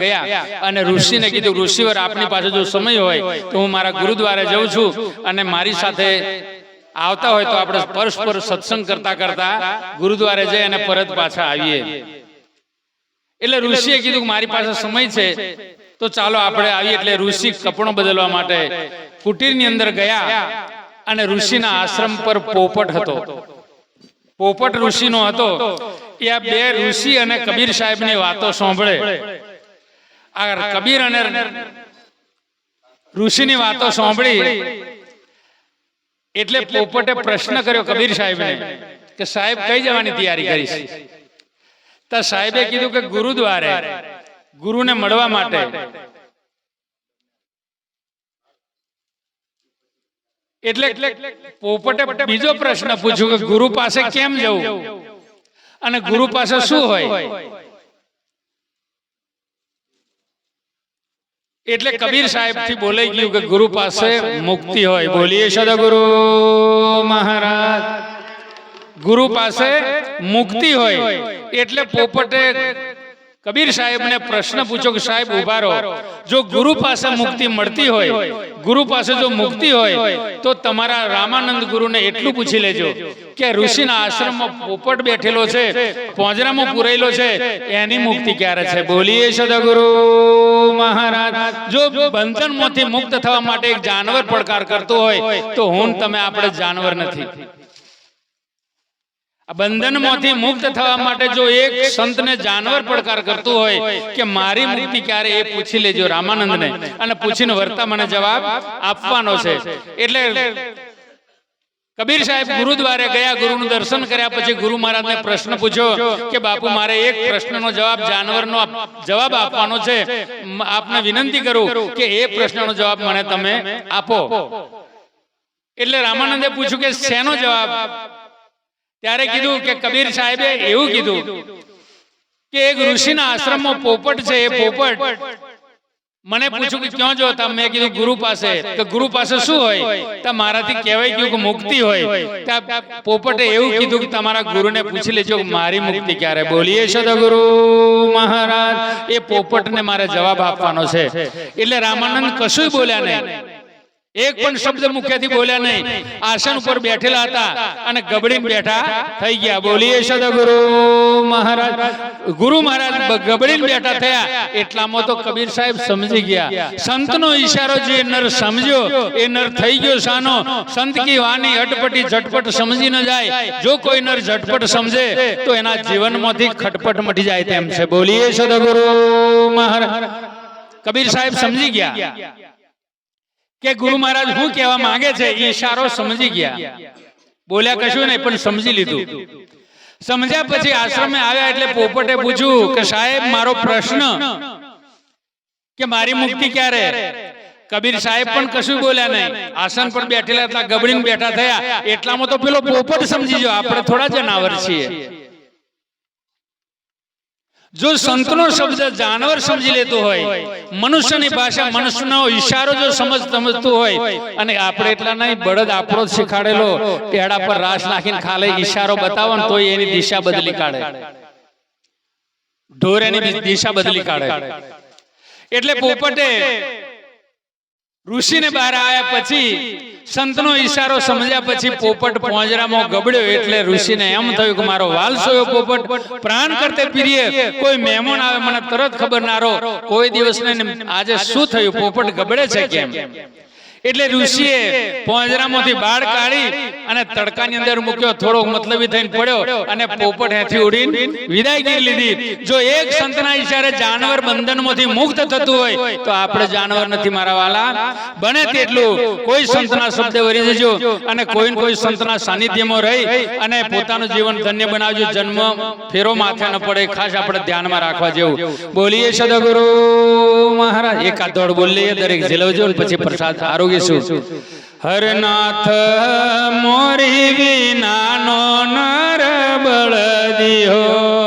ગયા અને ઋષિને કીધું ઋષિવર આપની પાસે જો સમય હોય તો હું મારા ગુરુદ્વારે જઉં છું અને મારી સાથે આવતા હોય તો આપણે પરસ્પર સત્સંગ કરતા કરતા ગુરુદ્વારે જઈ અને પરત પાછા આવીએ. એટલે ઋષિએ કીધું કે મારી પાસે સમય છે તો ચાલો આપણે આવીએ એટલે ઋષિ કપડો બદલવા માટે કુટીરની અંદર ગયા અને ઋષિના આશ્રમ પર પોપટ હતો. પોપટ ઋષિનો હતો. એ આ બે ઋષિ અને કબીર સાહેબની વાતો સાંભળે. કબીર અને ઋષિની વાતો સાંભળી એટલે પોપટે પ્રશ્ન કર્યો કબીર સાહેબને કે સાહેબ કઈ જવાની તૈયારી કરીશ સાહેબે કીધું કે ગુરુદ્વારે ગુરુને મળવા માટે એટલે પોપટે બીજો પ્રશ્ન પૂછ્યો કે ગુરુ પાસે કેમ જવું અને ગુરુ પાસે શું હોય એટલે કબીર સાહેબથી બોલાઈ ગયું કે ગુરુ પાસે મુક્તિ હોય. બોલીએ સદગુરુ મહારાજ. ગુરુ પાસે મુક્તિ હોય. એટલે પોપટે કબીર સાહેબને પ્રશ્ન પૂછો કે, સાહેબ, ઊભા રહો. જો ગુરુ પાસે મુક્તિ મળતી હોય, ગુરુ પાસે જો મુક્તિ હોય, તો તમારા રામાનંદ ગુરુને એટલું પૂછી લેજો કે ઋષિના આશ્રમમાં પોપટ બેઠેલો છે, પોંજરામાં પુરેલો છે, એની મુક્તિ ક્યારે છે? બોલીએ સદગુરુ મહારાજ, જો બંધનમાંથી મુક્ત થવા માટે એક જાનવર પડકાર કરતો હોય, તો હું તમે આપણે જાનવર નથી. બંધનમાંથી મુક્ત થવા માટે જો એક સંતને જાનવર પડકાર કરતું હોય કે મારી મુક્તિ ક્યારે એ પૂછી લેજો રામાનંદને અને પૂછીને વર્તા મને જવાબ આપવાનો છે. એટલે કબીર સાહેબ ગુરુદ્વારે ગયા ગુરુનું દર્શન કર્યા પછી ગુરુ મહારાજને પ્રશ્ન પૂછ્યો કે બાપુ મારે એક પ્રશ્નનો જવાબ જાનવરનો જવાબ આપવાનો છે. આપને વિનંતી કરું કે એ પ્રશ્નનો જવાબ મને તમે આપો. એટલે રામાનંદે પૂછ્યું કે શેનો જવાબ? ત્યારે કીધું કે કબીર સાહેબે એવું કીધું કે એક ઋષિના આશ્રમમાં પોપટ છે એ પોપટ મને પૂછ્યું કે ક્યાં જો તમે? મેં કીધું ગુરુ પાસે. કે ગુરુ પાસે શું હોય? તો મારાથી કહેવાય ગયું કે મુક્તિ હોય. તા પોપટે એવું કીધું કે તમારા ગુરુને પૂછી લેજો મારી મુક્તિ ક્યારે? બોલીએ સદગુરુ મહારાજ. એ પોપટને મારે જવાબ આપવાનો છે. એટલે રામાનંદ કશું બોલ્યા નહીં. એક પણ શબ્દ મુખ્યથી બોલ્યા નહીં. આસન ઉપર બેઠેલા હતા અને ગબડીને બેઠા થઈ ગયા. બોલીએ સદગુરુ મહારાજ. ગુરુ મહારાજ ગબડીને બેઠા થયા. એટલામાં તો કબીર સાહેબ સમજી ગયા. સંતનો ઈશારો જે નર સમજ્યો એ નર થઈ ગયો સાનો. સંત કી વાની અટપટી ઝટપટ સમજી ન જાય. જો કોઈ નર ઝટપટ સમજે તો એના જીવનમાંથી ખટપટ મટી જાય તેમ છે. બોલીએ સદગુરુ મહારાજ. કબીર સાહેબ સમજી ગયા. કે ગુરુ મહારાજ શું કહેવા માંગે છે એ ઈશારો સમજી ગયા. બોલ્યા કશું નહીં પણ સમજી લીધું. સમજ્યા પછી આશ્રમે આવ્યા એટલે પોપટે પૂછ્યું કે સાહેબ મારો પ્રશ્ન કે મારી મુક્તિ ક્યારે? કબીર સાહેબ પણ કશું બોલ્યા નહીં. આસન પર બેઠેલા હતા ગબડીને બેઠા થયા. એટલામાં તો પેલો પોપટ સમજી જો આપણે થોડા જનાવર છીએ. જો સંતનો શબ્દ જાનવર સમજી લેતો હોય મનુષ્યની ભાષા મનુષ્યનો ઈશારો જો સમજ સમજતું હોય અને આપણે એટલા નહીં બળદ આપણો જ શીખાડેલો પેડા પર રાસ નાખીને ખાલે ઈશારો બતાવો ને તો એની દિશા બદલી કાઢે. ઢોર એની દિશા બદલી કાઢે. એટલે પોપટે ઋષિને બહાર આવ્યા પછી સંતનો ઈશારો સમજ્યા પછી પોપટ પોંજરામાં ગબડ્યો એટલે ઋષિને એમ થયું કે મારો વાલ સોયો પોપટ, પ્રાણ કરતે પ્રિય કોઈ મહેમાન આવે, મને તરત ખબર ના રહો. કોઈ દિવસ નહીં આજે શું થયું? પોપટ ગબડે છે કેમ? એટલે ઋષિએ પોંજરામાંથી બાળ કાઢી અને તડકાની અંદર મૂક્યો થોડો મતલબી થઈને પડ્યો અને પોપટ હેથી ઉડીને વિદાયગીરી લીધી. જો એક સંતના ઈશારે જાનવર બંધનમાંથી મુક્ત થતું હોય તો આપણે જાનવર નથી મારા વાલા. બને તેટલું. કોઈ સંતના શબ્દ વરી જજો અને કોઈ ને કોઈ સંતના સાનિધ્યમાં રહી અને પોતાનું જીવન ધન્ય બનાવજો જન્મ ફેરો માથે ન પડે ખાસ આપણે ધ્યાનમાં રાખવા જેવું. બોલીએ સદગુરુ મહારાજ. એકાદ દોડ બોલીએ દરેક જિલ્લો જો પછી પ્રસાદ આરોગીશું. હરનાથ મોરી વિનાનો નર બળદિયો.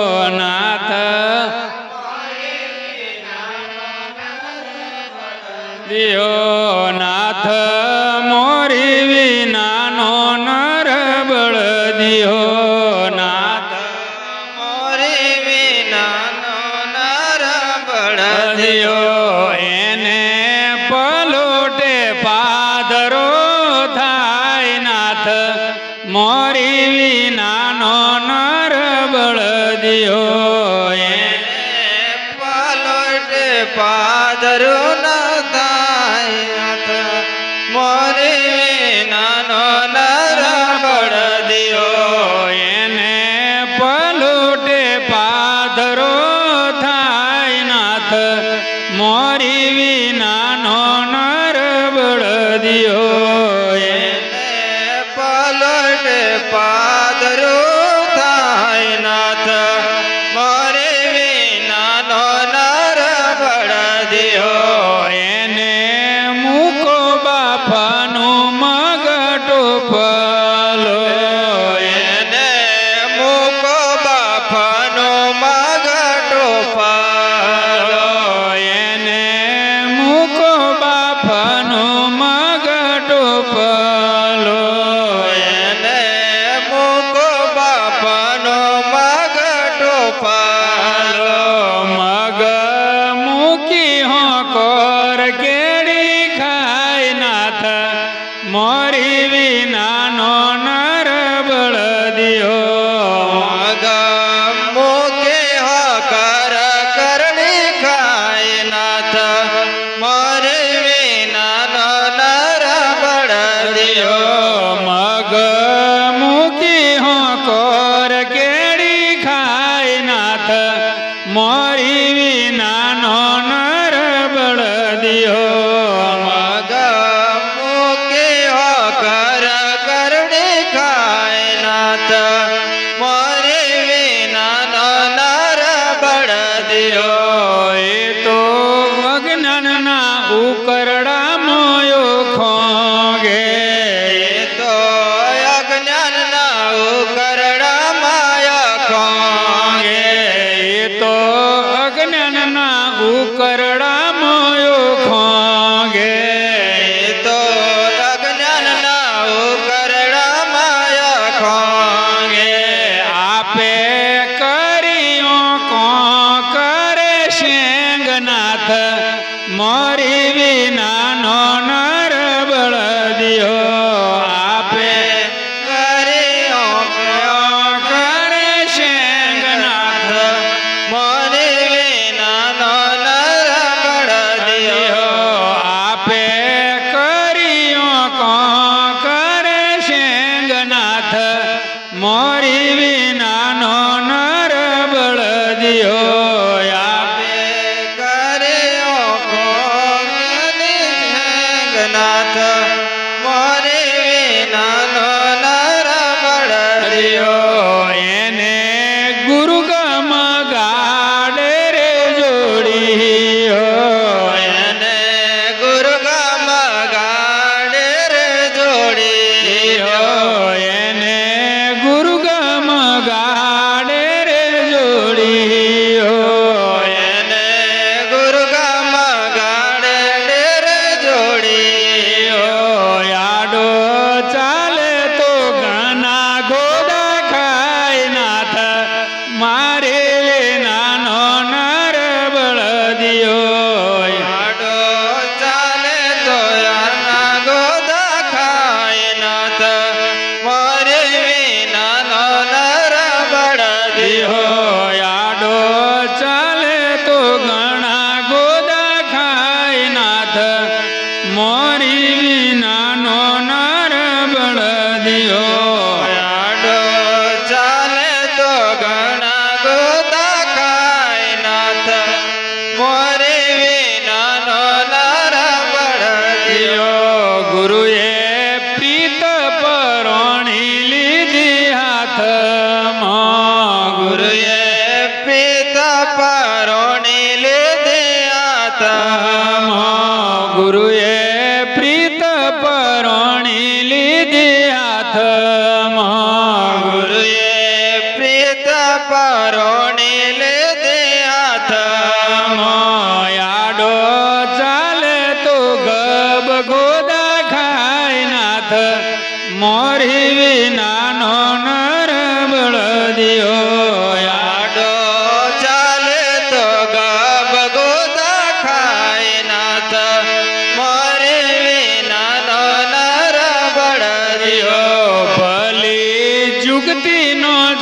મારે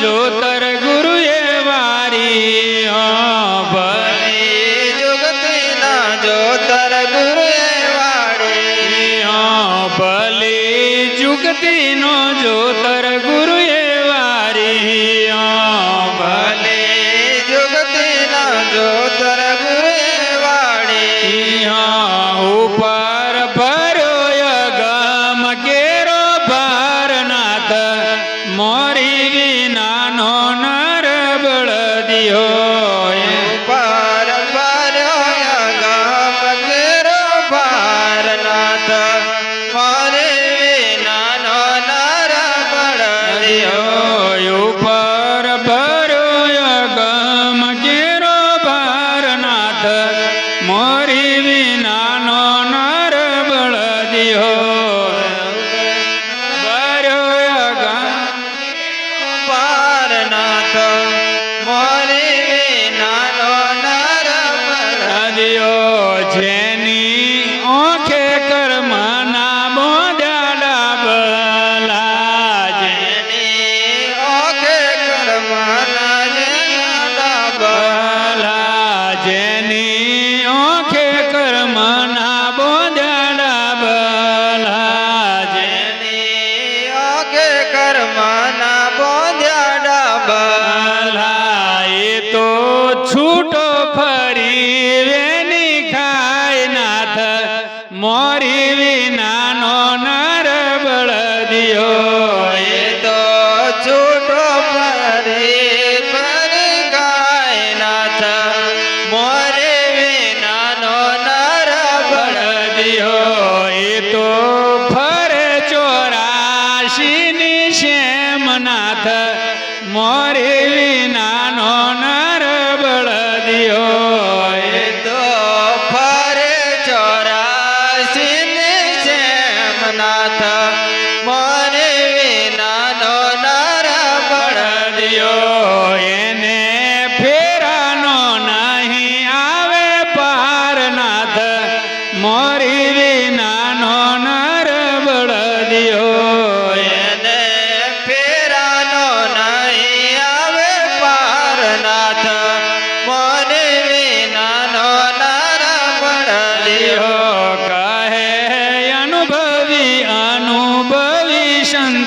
જોતર ગુરુ એ વારી ભલે. જગત ના જોતર ગુરુ એ વારી ભલે. જુગત નો જોતર ગુરુ એ વારી ભલે. જગત ના જોતર ગુરુ એ વારી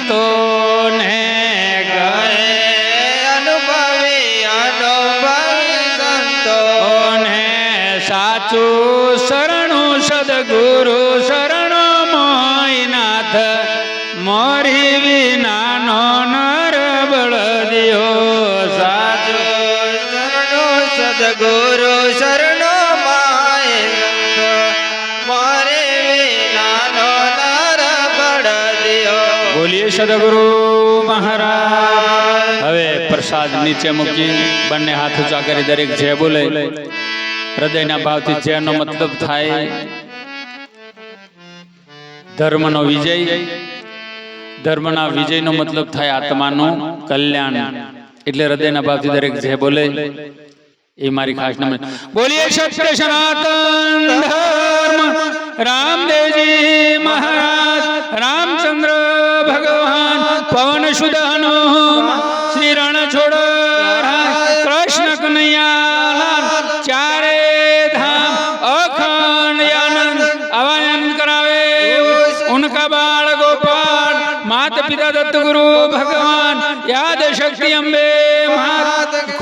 と सदगुरु महाराज। हवे प्रसाद नीचे मुकी बन्ने हाथ उचा कर जय बोले हृदय ना भाव थी जय नो मतलब थाय धर्म नो विजय धर्म ना विजय नो मतलब थाय आत्मा नो कल्याण એટલે હૃદયના ભાવથી દરેક જે બોલે, એ મારી ખાસ નમ બોલીએ સત્ય સનાતન ધર્મ, રામદેવજી મહારાજ.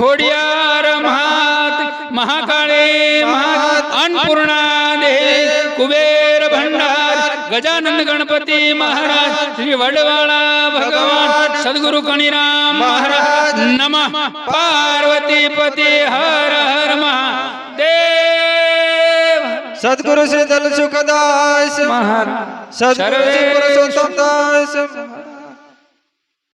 ખોડિયાર મહાત મહાકાળી મહાત અન્નપૂર્ણા દેહ કુબેર ભંડાર ગજાનંદ ગણપતિ મહારાજ શ્રી વડવાળા ભગવાન સદગુરુ કણિરામ મહારાજ નમ. પાર્વતી પતિ હર હર મહાદેવ. સદગુરુ શ્રી દલ સુખદાસ મહારાજ. સદગુરુ શ્રી પુરુષોત્તમ દાસ